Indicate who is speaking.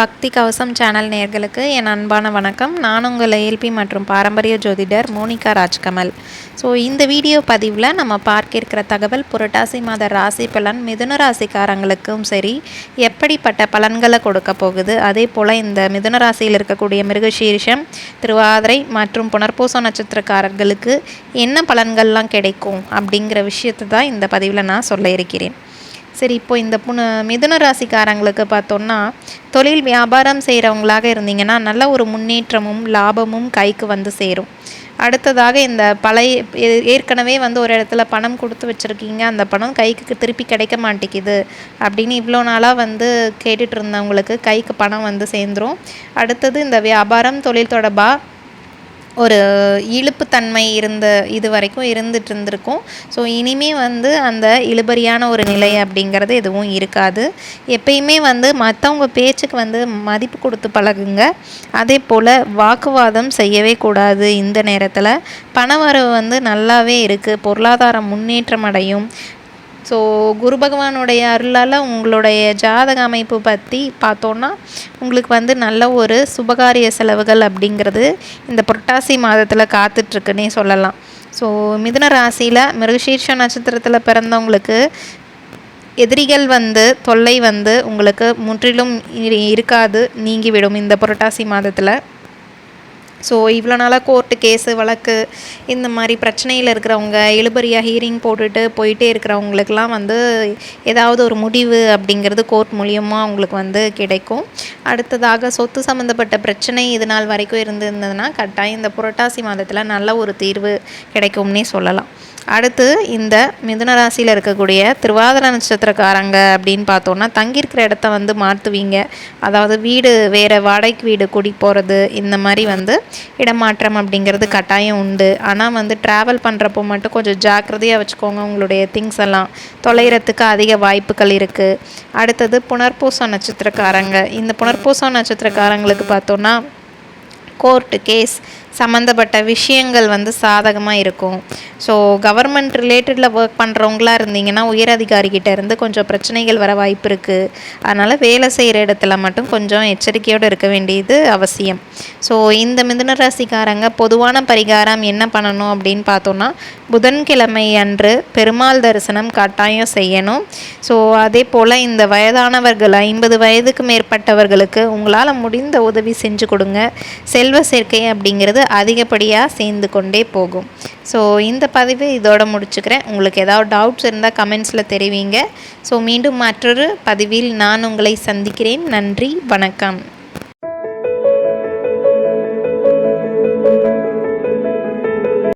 Speaker 1: பக்தி கவசம் சேனல் நேர்களுக்கு என் அன்பான வணக்கம். நான் உங்கள் ஏல்பி மற்றும் பாரம்பரிய ஜோதிடர் மோனிகா ராஜ்கமல். ஸோ இந்த வீடியோ பதிவில் நம்ம பார்க்க இருக்கிற தகவல் புரட்டாசி மாத ராசி பலன் மிதுன ராசிக்காரங்களுக்கும் சரி எப்படிப்பட்ட பலன்களை கொடுக்க போகுது? அதே போல் இந்த மிதுன ராசியில் இருக்கக்கூடிய மிருகசீரிஷம் திருவாதிரை மற்றும் புனர்பூச நட்சத்திரக்காரர்களுக்கு என்ன பலன்கள்லாம் கிடைக்கும் அப்படிங்கிற விஷயத்தை தான் இந்த பதிவில் நான் சொல்ல இருக்கிறேன். சரி இப்போ இந்த புன மிதுன ராசிக்காரங்களுக்கு பார்த்தோன்னா தொழில் வியாபாரம் செய்கிறவங்களாக இருந்தீங்கன்னா நல்ல ஒரு முன்னேற்றமும் லாபமும் கைக்கு வந்து சேரும். அடுத்ததாக இந்த பழைய ஏற்கனவே வந்து ஒரு இடத்துல பணம் கொடுத்து வச்சுருக்கீங்க அந்த பணம் கைக்கு திருப்பி கிடைக்க மாட்டேங்குது அப்படின்னு இவ்வளோ நாளாக வந்து கேட்டுட்டு இருந்தவங்களுக்கு கைக்கு பணம் வந்து சேர்ந்துடும் அடுத்தது இந்த வியாபாரம் தொழில் தொடர்பாக ஒரு இழுப்புத்தன்மை இருந்த இது வரைக்கும் இருந்துட்டு இருந்திருக்கும். ஸோ இனிமே வந்து அந்த இழுபறியான ஒரு நிலை அப்படிங்கிறது எதுவும் இருக்காது. எப்பயுமே வந்து மற்றவங்க பேச்சுக்கு வந்து மதிப்பு கொடுத்து பழகுங்க. அதே போல் வாக்குவாதம் செய்யவே கூடாது இந்த நேரத்தில். பணவரவு வந்து நல்லாவே இருக்குது பொருளாதாரம் முன்னேற்றம் அடையும். ஸோ குரு பகவானுடைய அருளால் உங்களுடைய ஜாதக அமைப்பு பற்றி பார்த்தோன்னா உங்களுக்கு வந்து நல்ல ஒரு சுபகாரிய செலவுகள் அப்படிங்கிறது இந்த புரட்டாசி மாதத்தில் காத்துட்ருக்குன்னே சொல்லலாம். ஸோ மிதுன ராசியில் மிருகசீர்ஷ நட்சத்திரத்தில் பிறந்தவங்களுக்கு எதிரிகள் வந்து தொல்லை வந்து உங்களுக்கு முற்றிலும் இருக்காது நீங்கிவிடும் இந்த புரட்டாசி மாதத்தில். ஸோ இவ்வளோ நாளாக கோர்ட்டு கேஸு வழக்கு இந்த மாதிரி பிரச்சனையில் இருக்கிறவங்க இழுபறியாக ஹீரிங் போட்டுட்டு போயிட்டே இருக்கிறவங்களுக்கெல்லாம் வந்து ஏதாவது ஒரு முடிவு அப்படிங்கிறது கோர்ட் மூலியமாக அவங்களுக்கு வந்து கிடைக்கும். அடுத்ததாக சொத்து சம்மந்தப்பட்ட பிரச்சனை இது நாள் வரைக்கும் இருந்திருந்ததுன்னா கட்டாயம் இந்த புரட்டாசி மாதத்தில் நல்ல ஒரு தீர்வு கிடைக்கும்னே சொல்லலாம். அடுத்து இந்த மிதுன ராசியில் இருக்கக்கூடிய திருவாதிர நட்சத்திரக்காரங்க அப்படின்னு பார்த்தோன்னா தங்கியிருக்கிற இடத்த வந்து மாற்றுவீங்க அதாவது வீடு வேறு வாடகைக்கு வீடு குடி போகிறது இந்த மாதிரி வந்து இடமாற்றம் அப்படிங்கிறது கட்டாயம் உண்டு. ஆனால் வந்து ட்ராவல் பண்ணுறப்போ மட்டும் கொஞ்சம் ஜாக்கிரதையாக வச்சுக்கோங்க உங்களுடைய திங்ஸ் எல்லாம். தொலைகிறதுக்கு அதிக வாய்ப்புகள் இருக்குது அடுத்தது புனர்பூசம் நட்சத்திரக்காரங்க. இந்த புனர்பூசம் நட்சத்திரக்காரங்களுக்கு பார்த்தோன்னா கோர்ட்டு கேஸ் சம்மந்தப்பட்ட விஷயங்கள் வந்து சாதகமாக இருக்கும். ஸோ கவர்மெண்ட் ரிலேட்டடில் ஒர்க் பண்ணுறவங்களா இருந்தீங்கன்னா உயரதிகாரிகிட்ட இருந்து கொஞ்சம் பிரச்சனைகள் வர வாய்ப்பு இருக்குது அதனால் வேலை செய்கிற இடத்துல மட்டும் கொஞ்சம் எச்சரிக்கையோடு இருக்க வேண்டியது அவசியம். ஸோ இந்த மிதுன ராசிக்காரங்க பொதுவான பரிகாரம் என்ன பண்ணணும் அப்படின்னு பார்த்தோன்னா புதன்கிழமை அன்று பெருமாள் தரிசனம் கட்டாயம் செய்யணும். ஸோ அதே போல் இந்த வயதானவர்கள் ஐம்பது வயதுக்கு மேற்பட்டவர்களுக்கு உங்களால் முடிந்த உதவி செஞ்சு கொடுங்க. செல்வ சேர்க்கை அப்படிங்கிறது அதிகப்படியாக சேர்ந்து கொண்டே போகும். ஸோ இந்த பதிவு இதோட முடிச்சுக்கிறேன். உங்களுக்கு ஏதாவது டவுட்ஸ் இருந்தால் கமெண்ட்ஸில் தெரிவிங்க. ஸோ மீண்டும் மற்றொரு பதிவில் நான் உங்களை சந்திக்கிறேன். நன்றி வணக்கம்.